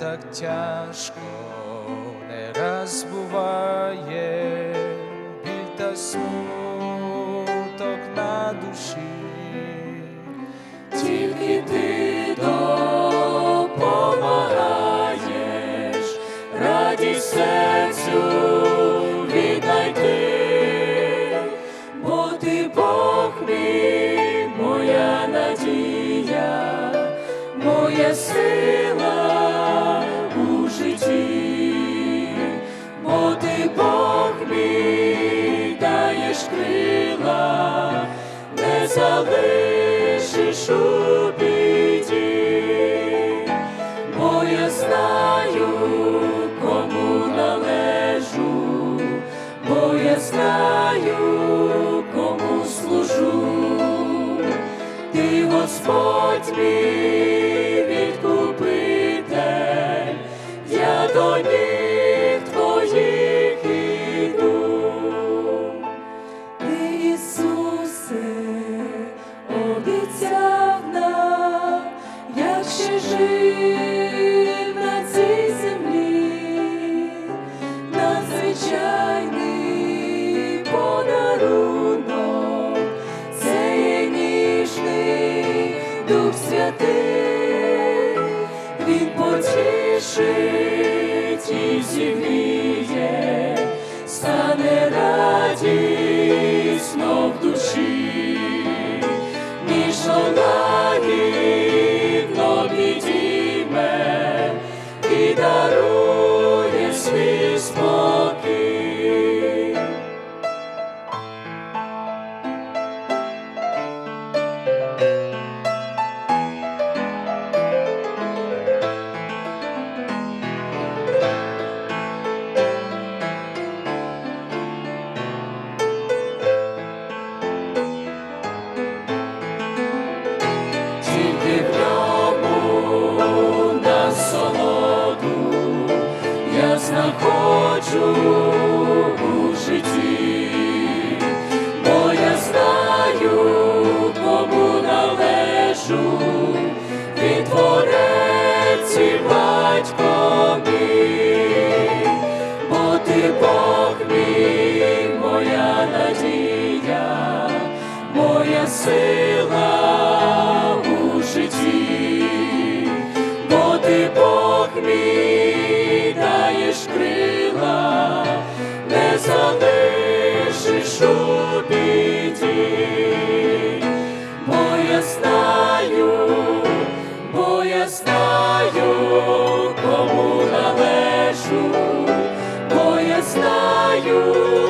тяжко не раз буває, біль та смуток на душі. Тільки ти допомагаєш, радість серцю віднайти, бо ти Бог мій, моя сила залишиш у біді, бо я знаю, кому належу, бо я знаю, кому служу, ти Господь мій відкупитель, я до ніг надзвичайний подарунок, це є ніжний Дух Святий, Він потішить стане радісно в душі, ніжно знаходжу у житті, бо я знаю, кому належу, він творець і батько мій, бо ти Бог мій, моя надія, моя сила у житті, бо Бог мій, не залишиш бо я знаю, бо я знаю, кому належу, бо я знаю,